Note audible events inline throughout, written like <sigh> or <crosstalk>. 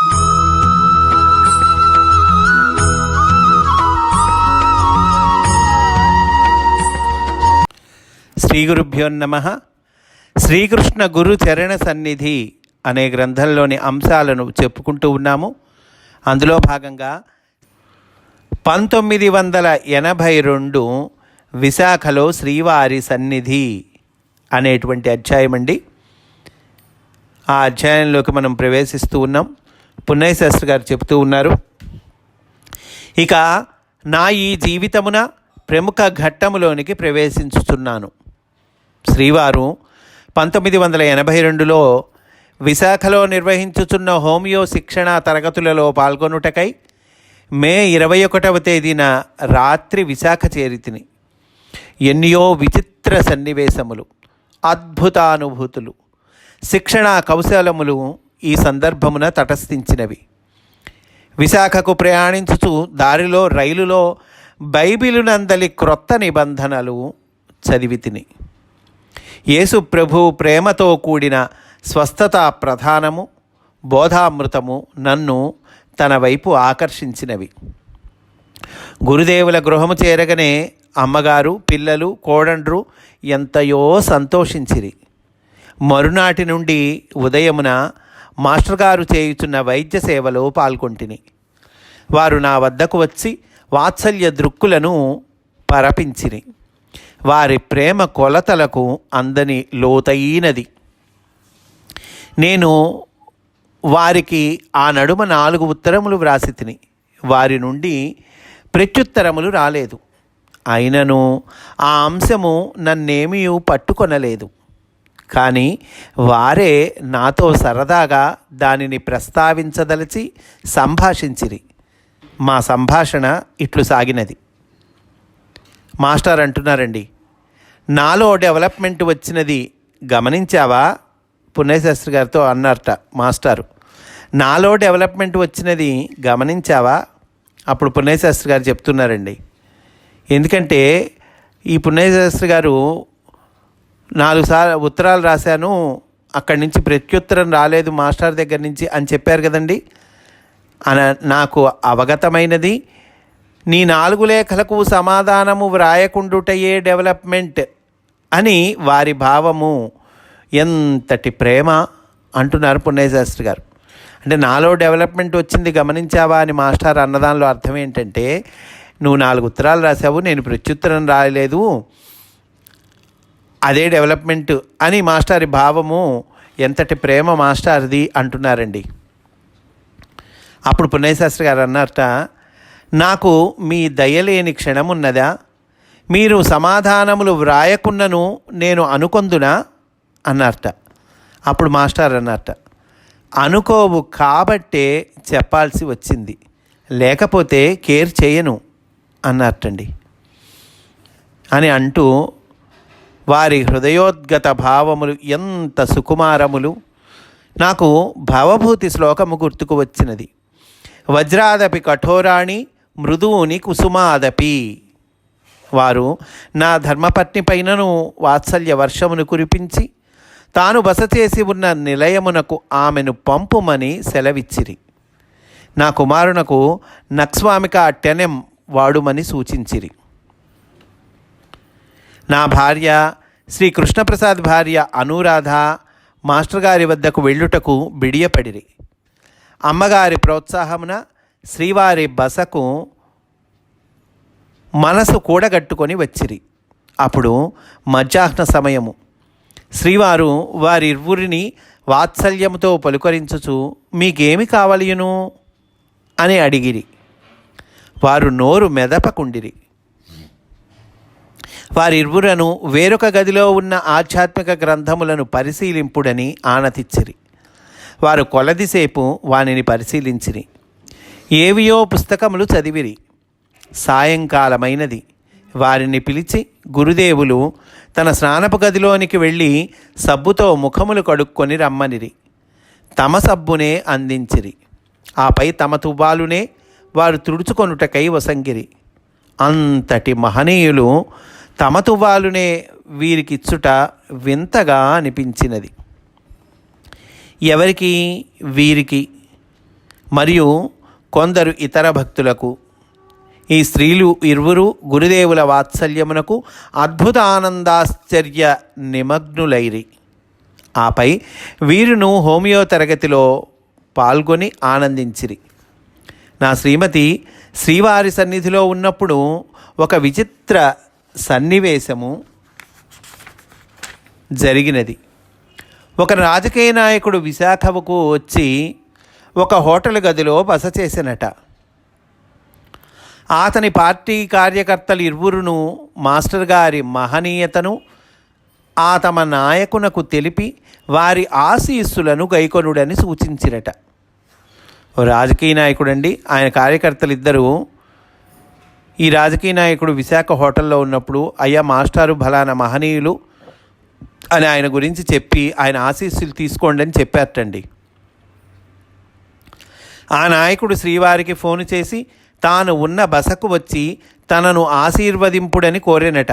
శ్రీ గురుభ్యో నమ. శ్రీకృష్ణ గురు చరణ సన్నిధి అనే గ్రంథంలోని అంశాలను చెప్పుకుంటూ ఉన్నాము. అందులో భాగంగా పంతొమ్మిది వందల ఎనభై రెండు విశాఖలో శ్రీవారి సన్నిధి అనేటువంటి అధ్యాయం అండి ఆ అధ్యాయంలోకి మనం ప్రవేశిస్తూ ఉన్నాం. పున్నయ్య శాస్త్రి గారు చెప్తూ ఉన్నారు. ఇక నా ఈ జీవితమున ప్రముఖ ఘట్టములోనికి ప్రవేశించుతున్నాను శ్రీవారు పంతొమ్మిది వందల ఎనభై రెండులో విశాఖలో నిర్వహించుచున్న హోమియో శిక్షణ తరగతులలో పాల్గొనుటకై మే ఇరవై ఒకటవ తేదీన రాత్రి విశాఖ చేరితిని. ఎన్నో విచిత్ర సన్నివేశములు అద్భుతానుభూతులు శిక్షణ కౌశలములు ఈ సందర్భమున తటస్థించినవి. విశాఖకు ప్రయాణించుచు దారిలో రైలులో బైబిలునందలి క్రొత్త నిబంధనలు చదివి తిని యేసు ప్రభు ప్రేమతో కూడిన స్వస్థత ప్రధానము బోధామృతము నన్ను తన వైపు ఆకర్షించినవి. గురుదేవుల గృహము చేరగనే అమ్మగారు పిల్లలు కోడండ్రు ఎంతయో సంతోషించిరి. మరునాటి నుండి ఉదయమున మాస్టర్ గారు చేయుచున్న వైద్య సేవలో పాల్గొంటిని. వారు నా వద్దకు వచ్చి వాత్సల్య దృక్కులను పరపించిరి. వారి ప్రేమ కొలతలకు అందని లోతైనది. నేను వారికి ఆ నడుమ నాలుగు ఉత్తరములు వ్రాసి తిని వారి నుండి ప్రత్యుత్తరములు రాలేదు. అయినను ఆ అంశము నన్నేమీ పట్టుకొనలేదు. కానీ వారే నాతో సరదాగా దానిని ప్రస్తావించదలిచి సంభాషించిరి. మా సంభాషణ ఇట్లు సాగినది. మాస్టర్ అంటున్నారండి నాలో డెవలప్మెంట్ వచ్చినది గమనించావా? పుణ్యశాస్త్రి గారితో అన్నారట మాస్టారు. నాలో డెవలప్మెంట్ వచ్చినది గమనించావా? అప్పుడు పుణ్యశాస్త్రి గారు చెప్తున్నారండి ఎందుకంటే ఈ పుణ్యశాస్త్రి గారు నాలుగు సార్లు ఉత్తరాలు రాశాను. అక్కడి నుంచి ప్రత్యుత్తరం రాలేదు మాస్టర్ దగ్గర నుంచి అని చెప్పారు కదండి. అన నాకు అవగతమైనది. నీ నాలుగు లేఖలకు సమాధానము వ్రాయకుండుటయే డెవలప్మెంట్ అని వారి భావము. ఎంతటి ప్రేమ అంటున్నారు పుణ్యశాస్త్రి గారు. అంటే నాలో డెవలప్మెంట్ వచ్చింది గమనించావా అని మాస్టర్ అన్నదానిలో అర్థం ఏంటంటే నువ్వు నాలుగు ఉత్తరాలు రాసావు నేను ప్రత్యుత్తరం రాయలేదు. అదే డెవలప్మెంట్ అని మాస్టారి భావము ఎంతటి ప్రేమ మాస్టార్ది అంటున్నారండి. అప్పుడు పుణ్యశాస్త్రి గారు అన్నారట నాకు మీ దయలేని క్షణమున్నదా? మీరు సమాధానములు వ్రాయకున్నను నేను అనుకొందునా? అన్నారట. అప్పుడు మాస్టర్ అన్నారట అనుకోవు కాబట్టే చెప్పాల్సి వచ్చింది. లేకపోతే కేర్ చేయను అన్నట్టండి అని అంటూ వారి హృదయోద్గత భావములు ఎంత సుకుమారములు. నాకు భవభూతి శ్లోకము గుర్తుకు వచ్చినది. వజ్రాదపి కఠోరాణి మృదువుని కుసుమాదపి. వారు నా ధర్మపత్ని పైనను వాత్సల్య వర్షమును కురిపించి తాను బస చేసి ఉన్న నిలయమునకు ఆమెను పంపుమని సెలవిచ్చిరి. నా కుమారునకు నక్స్వామిక టెనెం వాడుమని సూచించిరి. నా భార్య శ్రీ కృష్ణప్రసాద్ భార్య అనురాధ మాస్టర్ గారి వద్దకు వెళ్ళుటకు బిడియపడిరి. అమ్మగారి ప్రోత్సాహమున శ్రీవారి బసకు మనసు కూడగట్టుకొని వచ్చిరి. అప్పుడు మధ్యాహ్న సమయము. శ్రీవారు వారిరువురిని వాత్సల్యముతో పలుకరించుచు మీకేమి కావలియును? అని అడిగిరి. వారు నోరు మెదపకుండిరి. వారిరువురను వేరొక గదిలో ఉన్న ఆధ్యాత్మిక గ్రంథములను పరిశీలింపుడని ఆనతిచ్చిరి. వారు కొలదిసేపు వానిని పరిశీలించిరి. ఏవియో పుస్తకములు చదివిరి. సాయంకాలమైనది. వారిని పిలిచి గురుదేవులు తన స్నానపు గదిలోనికి వెళ్ళి సబ్బుతో ముఖములు కడుక్కొని రమ్మనిరి. తమ సబ్బునే అందించిరి. ఆపై తమ తుబాలునే వారు తుడుచుకొనుటకై వసంగిరి. అంతటి మహనీయులు తమ తువ్వాలునే వీరికిచ్చుట వింతగా అనిపించినది. ఎవరికి? వీరికి. మరియు కొందరు ఇతర భక్తులకు. ఈ స్త్రీలు ఇరువురు గురుదేవుల వాత్సల్యమునకు అద్భుత ఆనందాశ్చర్య నిమగ్నులైరి. ఆపై వీరును హోమియో తరగతిలో పాల్గొని ఆనందించిరి. నా శ్రీమతి శ్రీవారి సన్నిధిలో ఉన్నప్పుడు ఒక విచిత్ర సన్నివేశము జరిగినది. ఒక రాజకీయ నాయకుడు విశాఖకు వచ్చి ఒక హోటల్ గదిలో బస చేసినట. అతని పార్టీ కార్యకర్తలు ఇరువురును మాస్టర్ గారి మహనీయతను ఆ తమ నాయకునకు తెలిపి వారి ఆశీస్సులను గైకొనుడని సూచించిరట. రాజకీయ నాయకుడండి ఆయన కార్యకర్తలు ఇద్దరు ఈ రాజకీయ నాయకుడు విశాఖ హోటల్లో ఉన్నప్పుడు అయ్యా మాస్టారు బలానా మహనీయులు అని ఆయన గురించి చెప్పి ఆయన ఆశీస్సులు తీసుకోండి అని చెప్పారటండి. ఆ నాయకుడు శ్రీవారికి ఫోన్ చేసి తాను ఉన్న బసకు వచ్చి తనను ఆశీర్వదింపుడని కోరేనట.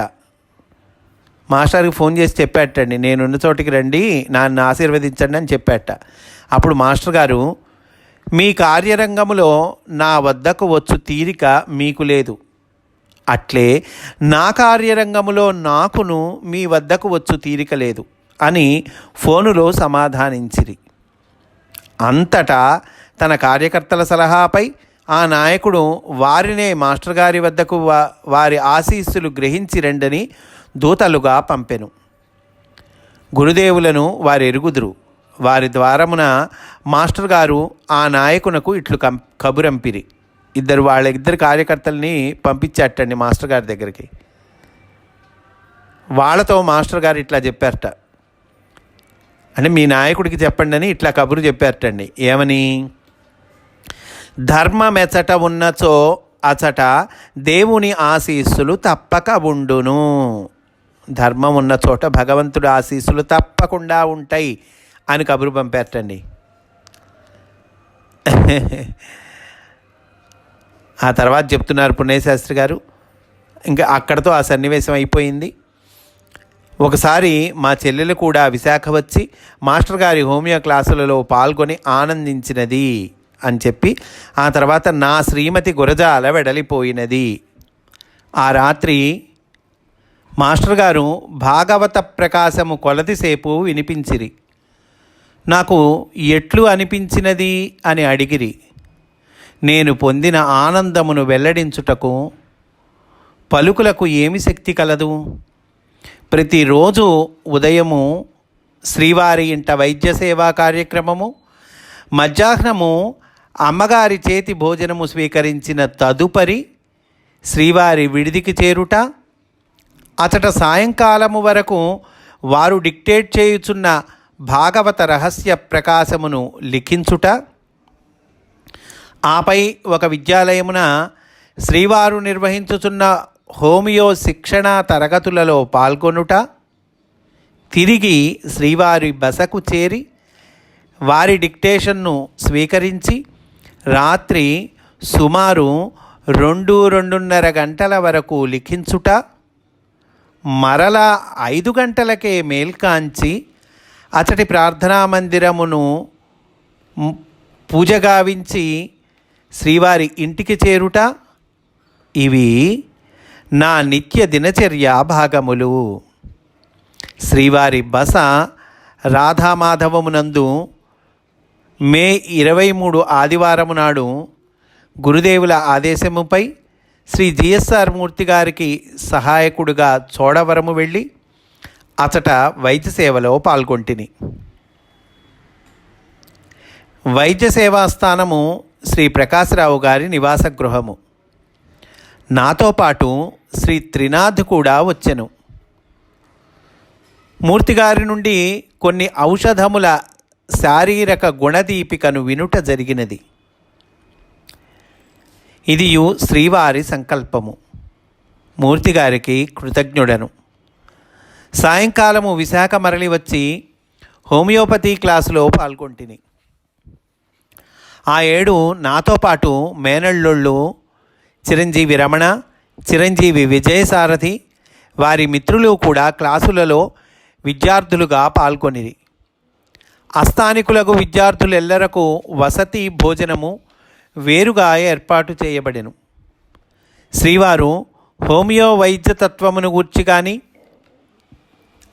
మాస్టర్కి ఫోన్ చేసి చెప్పాటండి నేనున్న చోటికి రండి నన్ను ఆశీర్వదించండి అని చెప్పాట అప్పుడు మాస్టర్ గారు మీ కార్యరంగములో నా వద్దకు వచ్చు తీరిక మీకు లేదు. అట్లే నా కార్యరంగములో నాకును మీ వద్దకు వచ్చు తీరిక లేదు అని ఫోనులో సమాధానించిరి. అంతటా తన కార్యకర్తల సలహాపై ఆ నాయకుడు వారినే మాస్టర్ గారి వద్దకు వా- వారి ఆశీస్సులు గ్రహించి రండని దూతలుగా పంపెను. గురుదేవులను వారు ఎరుగుదురు వారి ద్వారమున మాస్టర్ గారు ఆ నాయకునకు ఇట్లు కం కబురంపిరి. ఇద్దరు వాళ్ళ ఇద్దరు కార్యకర్తల్ని పంపించేటండి మాస్టర్ గారి దగ్గరికి. వాళ్ళతో మాస్టర్ గారు ఇట్లా చెప్పారట. అంటే మీ నాయకుడికి చెప్పండి అని ఇట్లా కబురు చెప్పారటండి. ఏమని? ధర్మమెచట ఉన్నచో అచట దేవుని ఆశీస్సులు తప్పక ఉండును. ధర్మం ఉన్న చోట భగవంతుడు ఆశీస్సులు తప్పకుండా ఉంటాయి అని కబురు పంపారటండి. <laughs> ఆ తర్వాత చెప్తున్నారు పుణ్యశాస్త్రి గారు. ఇంకా అక్కడతో ఆ సన్నివేశం అయిపోయింది. ఒకసారి మా చెల్లెలు కూడా విశాఖ వచ్చి మాస్టర్ గారి హోమియో క్లాసులలో పాల్గొని ఆనందించినది అని చెప్పి ఆ తర్వాత నా శ్రీమతి గురజాల వెడలిపోయినది ఆ రాత్రి మాస్టర్ గారు భాగవత ప్రకాశము కొలదిసేపు వినిపించిరి. నాకు ఎట్లు అనిపించినది? అని అడిగిరి. నేను పొందిన ఆనందమును వెల్లడించుటకు పలుకులకు ఏమి శక్తి కలదు? ప్రతిరోజు ఉదయము శ్రీవారి ఇంట వైద్య సేవా కార్యక్రమము మధ్యాహ్నము అమ్మగారి చేతి భోజనము స్వీకరించిన తదుపరి శ్రీవారి విడిదికి చేరుట అతట సాయంకాలము వరకు వారు డిక్టేట్ చేయుచున్న భాగవత రహస్య ప్రకాశమును లిఖించుట ఆపై ఒక విద్యాలయమున శ్రీవారు నిర్వహించుచున్న హోమియో శిక్షణ తరగతులలో పాల్గొనుట తిరిగి శ్రీవారి బసకు చేరి వారి డిక్టేషన్ను స్వీకరించి రాత్రి సుమారు రెండు రెండున్నర గంటల వరకు లిఖించుట మరలా ఐదు గంటలకే మేల్కాంచి అతడి ప్రార్థనా మందిరమును పూజగావించి శ్రీవారి ఇంటికి చేరుట? ఇవి నా నిత్య దినచర్య భాగములు. శ్రీవారి బస రాధామాధవమునందు మే ఇరవై మూడు ఆదివారము నాడు గురుదేవుల ఆదేశముపై శ్రీ జిఎస్ఆర్ మూర్తి గారికి సహాయకుడుగా చోడవరము వెళ్ళి అచట వైద్య సేవలో పాల్గొంటిని. వైద్య సేవా స్థానము శ్రీ ప్రకాశరావు గారి నివాస గృహము నాతో పాటు శ్రీ త్రినాథ్ కూడా వచ్చెను. మూర్తిగారి నుండి కొన్ని ఔషధముల శారీరక గుణదీపికను వినుట జరిగినది. ఇదియు శ్రీవారి సంకల్పము. మూర్తిగారికి కృతజ్ఞుడను. సాయంకాలము విశాఖ మరలి వచ్చి హోమియోపతి క్లాసులో పాల్గొంటిని. ఆ ఏడు నాతో పాటు మేనళ్ళొళ్ళు చిరంజీవి రమణ చిరంజీవి విజయసారథి వారి మిత్రులు కూడా క్లాసులలో విద్యార్థులుగా పాల్గొనిరి. అస్థానికులకు విద్యార్థులెల్లరకు వసతి భోజనము వేరుగా ఏర్పాటు చేయబడెను. శ్రీవారు హోమియో వైద్యతత్వమును గూర్చి కానీ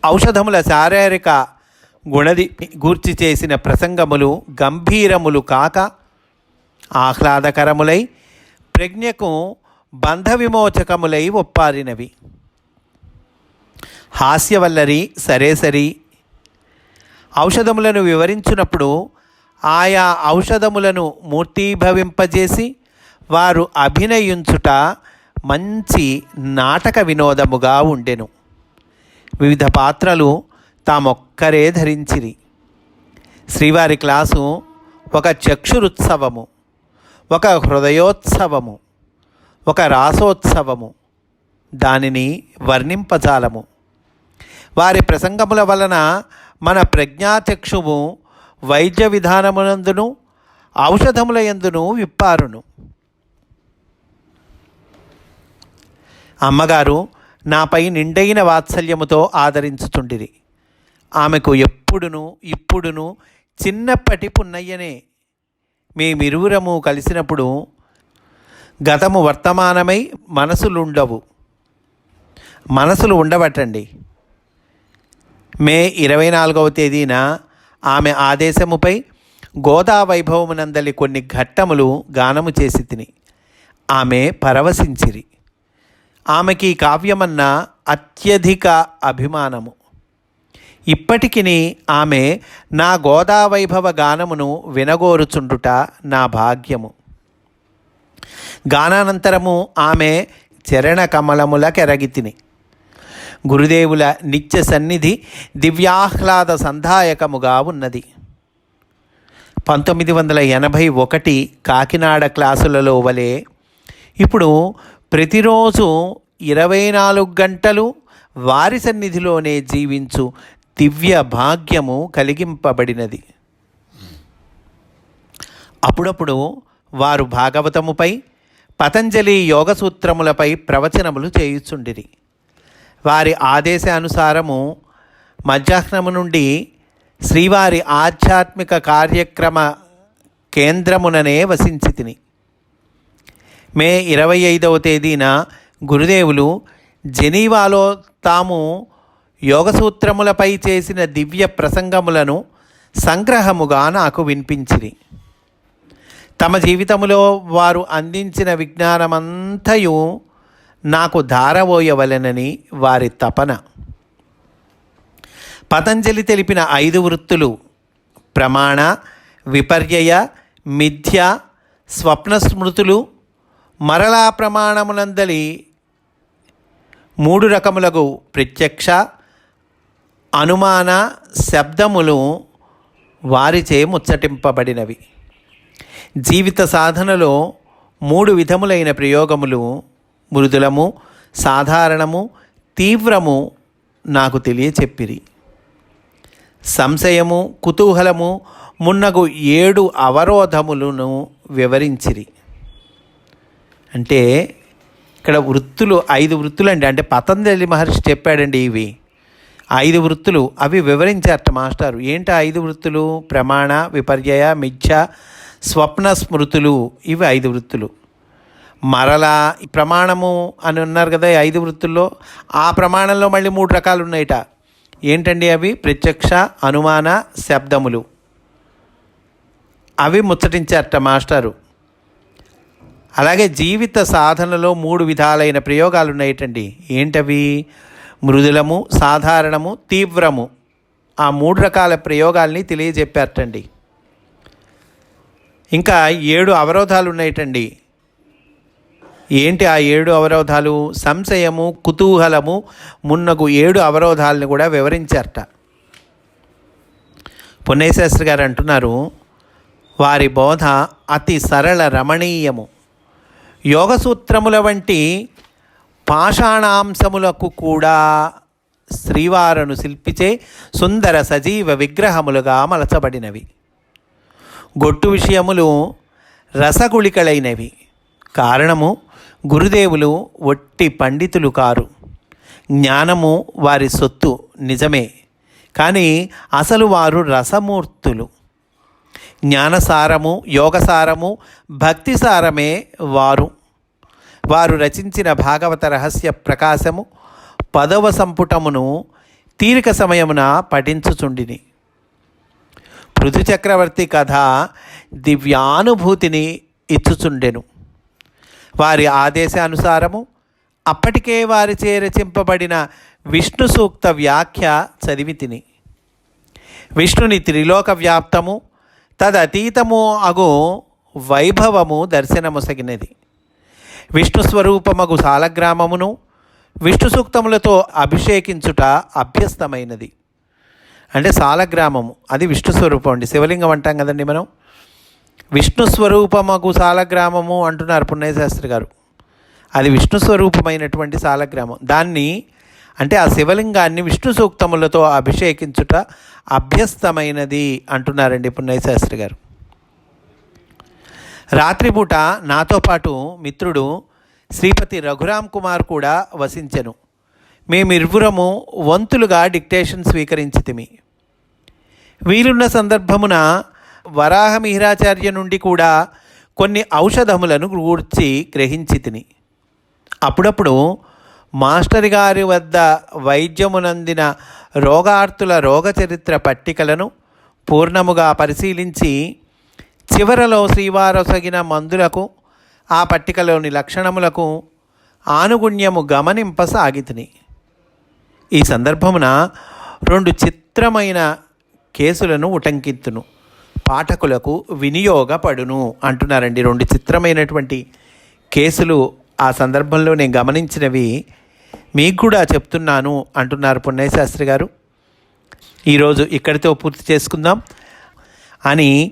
ఔషధముల శారీరక గుణది గూర్చి చేసిన ప్రసంగములు గంభీరములు కాక ఆహ్లాదకరములై ప్రజ్ఞకు బంధ విమోచకములై ఒప్పారినవి. హాస్యవల్లరి సరే సరి ఔషధములను వివరించినప్పుడు ఆయా ఔషధములను మూర్తీభవింపజేసి వారు అభినయించుట మంచి నాటక వినోదముగా ఉండెను. వివిధ పాత్రలు తామొక్కరే ధరించిరి. శ్రీవారి క్లాసు ఒక చక్షురుత్సవము. ఒక హృదయోత్సవము ఒక రాసోత్సవము దానిని వర్ణింపజాలము. వారి ప్రసంగముల వలన మన ప్రజ్ఞాచక్షువు వైద్య విధానమునందును ఔషధముల యందును విప్పారును. అమ్మగారు నాపై నిండైన వాత్సల్యముతో ఆదరించుతుండిరి ఆమెకు ఎప్పుడును ఇప్పుడును చిన్నప్పటి పున్నయ్యనే మేమిరువురము కలిసినప్పుడు గతము వర్తమానమై మనసులుండవు. మనసులు ఉండబట్టండి మే ఇరవై నాలుగవ తేదీన ఆమె ఆదేశముపై గోదా వైభవమునందలి కొన్ని ఘట్టములు గానము చేసి తిని ఆమె పరవశించిరి. ఆమెకి కావ్యమన్న అత్యధిక అభిమానము. ఇప్పటికిని ఆమె నా గోదావైభవ గానమును వినగోరుచుండుట నా భాగ్యము. గానానంతరము ఆమె చరణ కెరగితిని గురుదేవుల నిత్య సన్నిధి దివ్యాహ్లాద సంధాయకముగా ఉన్నది. పంతొమ్మిది వందల ఎనభై ఒకటి కాకినాడ క్లాసులలో వలె ఇప్పుడు ప్రతిరోజు ఇరవై నాలుగు గంటలు వారి సన్నిధిలోనే జీవించు దివ్య భాగ్యము కలిగింపబడినది. అప్పుడప్పుడు వారు భాగవతముపై పతంజలి యోగ సూత్రములపై ప్రవచనములు చేయుచుండిరి. వారి ఆదేశానుసారము మధ్యాహ్నము నుండి శ్రీవారి ఆధ్యాత్మిక కార్యక్రమ కేంద్రముననే వసించి తిని మే ఇరవై ఐదవ తేదీన గురుదేవులు జెనీవాలో తాము యోగసూత్రములపై చేసిన దివ్య ప్రసంగములను సంగ్రహముగా నాకు వినిపించిరి. తమ జీవితములో వారు అందించిన విజ్ఞానమంతయు నాకు ధారవోయవలెనని వారి తపన. పతంజలి తెలిపిన ఐదు వృత్తులు ప్రమాణ విపర్యయ మిథ్య స్వప్న స్మృతులు మరలా ప్రమాణమునందలి మూడు రకములకు ప్రత్యక్ష అనుమాన శబ్దములు వారిచే ముచ్చటింపబడినవి. జీవిత సాధనలో మూడు విధములైన ప్రయోగములు మృదులము సాధారణము తీవ్రము నాకు తెలియచెప్పిరి. సంశయము కుతూహలము మున్నగు ఏడు అవరోధములను వివరించిరి. అంటే ఇక్కడ వృత్తులు ఐదు వృత్తులు అండి అంటే పతంజలి మహర్షి చెప్పాడండి ఇవి. ఐదు వృత్తులు అవి వివరించారట మాస్టారు. ఏంటి ఐదు వృత్తులు? ప్రమాణ విపర్యయ మిథ్య స్వప్న స్మృతులు. ఇవి ఐదు వృత్తులు. మరలా ప్రమాణము అని ఉన్నారు కదా ఈ ఐదు వృత్తుల్లో. ఆ ప్రమాణంలో మళ్ళీ మూడు రకాలు ఉన్నాయట. ఏంటండి అవి? ప్రత్యక్ష అనుమాన శబ్దములు. అవి ముచ్చటించారట మాస్టారు. అలాగే జీవిత సాధనలో మూడు విధాలైన ప్రయోగాలు ఉన్నాయటండి. ఏంటవి? మృదులము సాధారణము తీవ్రము. ఆ మూడు రకాల ప్రయోగాల్ని తెలియజెప్పారటండి. ఇంకా ఏడు అవరోధాలు ఉన్నాయటండి. ఏంటి ఆ ఏడు అవరోధాలు? సంశయము కుతూహలము మున్నగు ఏడు అవరోధాలను కూడా వివరించారట. పుణ్యశాస్త్రి గారు అంటున్నారు వారి బోధ అతి సరళ రమణీయము. యోగ సూత్రముల వంటి పాషాణాంశములకు కూడా శ్రీవారును శిల్పిచే సుందర సజీవ విగ్రహములుగా మలచబడినవి. గొట్టు విషయములు రసగుళికలైనవి. కారణము గురుదేవులు ఒట్టి పండితులు కారు. జ్ఞానము వారి సొత్తు నిజమే కానీ అసలు వారు రసమూర్తులు. జ్ఞానసారము యోగసారము భక్తిసారమే వారు. వారు రచించిన భాగవత రహస్య ప్రకాశము పదవ సంపుటమును తీరిక సమయమున పఠించుచుండిని. పృథు చక్రవర్తి కథ దివ్యానుభూతిని ఇచ్చుచుండెను. వారి ఆదేశానుసారము అప్పటికే వారిచే రచింపబడిన విష్ణు సూక్త వ్యాఖ్య చదివి తిని విష్ణుని త్రిలోక వ్యాప్తము తదతీతము అగు వైభవము దర్శనముసగినది విష్ణు స్వరూపమగు సాలగ్రామమును విష్ణు సూక్తములతో అభిషేకించుట అభ్యస్తమైనది. అంటే సాలగ్రామము అది విష్ణు స్వరూపం అండి. శివలింగం అంటాం కదండి మనం. విష్ణు స్వరూపమగు సాలగ్రామము అంటున్నారు పుణ్యశాస్త్రి గారు. అది విష్ణు స్వరూపమైనటువంటి సాలగ్రామం. దాన్ని అంటే ఆ శివలింగాన్ని విష్ణు సూక్తములతో అభిషేకించుట అభ్యస్తమైనది అంటున్నారండి పుణ్యశాస్త్రి గారు. రాత్రిపూట నాతో పాటు మిత్రుడు శ్రీపతి రఘురామ్ కుమార్ కూడా వసించెను. మేమిరువురము వంతులుగా డిక్టేషన్ స్వీకరించితిమి. వీలున్న సందర్భమున వరాహమిహిరాచార్య నుండి కూడా కొన్ని ఔషధములను గూర్చి గ్రహించి తిని అప్పుడప్పుడు మాస్టర్ గారి వద్ద వైద్యమునందిన రోగార్తుల రోగచరిత్ర పట్టికలను పూర్ణముగా పరిశీలించి చివరలో శ్రీవారసగిన మందులకు ఆ పట్టికలోని లక్షణములకు ఆనుగుణ్యము గమనింపసాగితిని. ఈ సందర్భమున రెండు చిత్రమైన కేసులను ఉటంకిత్తును. పాఠకులకు వినియోగపడును అంటున్నారండి. రెండు చిత్రమైనటువంటి కేసులు ఆ సందర్భంలో నేను గమనించినవి. మీకు కూడా చెప్తున్నాను అంటున్నారు పుణ్యశాస్త్రి గారు. ఈరోజు ఇక్కడితో పూర్తి చేసుకుందాం. అని